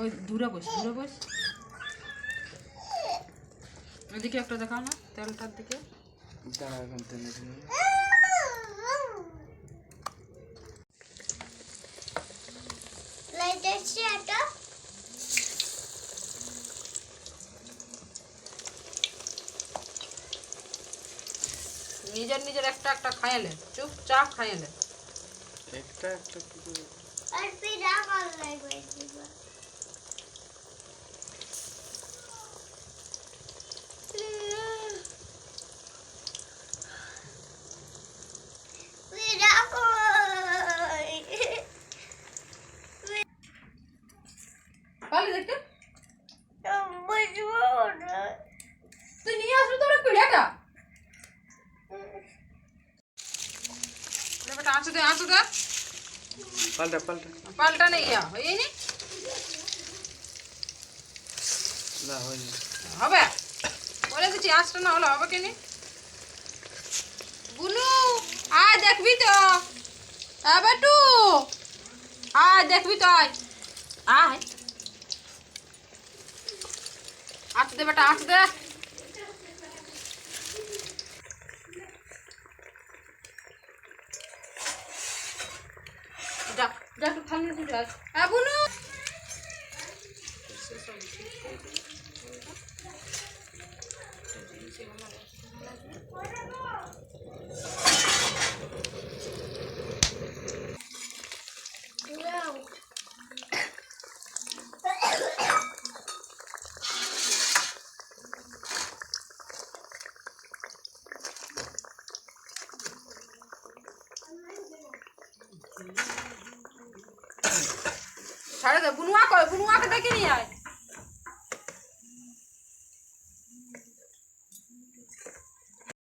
ওই দূরে বস দূরে বস। ওইদিকে একটা দেখাও না তেলটার দিকে। নিজের নিজের একটা একটা খাইলে চুপচাপ খাইলে একটা একটা কি করে? আর পিঠা কল লাগবে আঁচু দে আঁচু দে পাল্টা পাল্টা। পাল্টা নেই ইয়া হয়ে নি না হয়নি। হবে? বলে দিচ্ছি আঁচটা না হলে হবে কেনি? বুনু আয় দেখবি তো। বেটু আয় দেখবি তো আয়। আয়। আঁচ দে বেটা আঁচ দে যা যা একটু থামলে তুই যা হ্যাঁ বুনু! ছাড়ে দে বুনুয়া কয় বুনুয়াকে ডেকে নিয়ে আয়।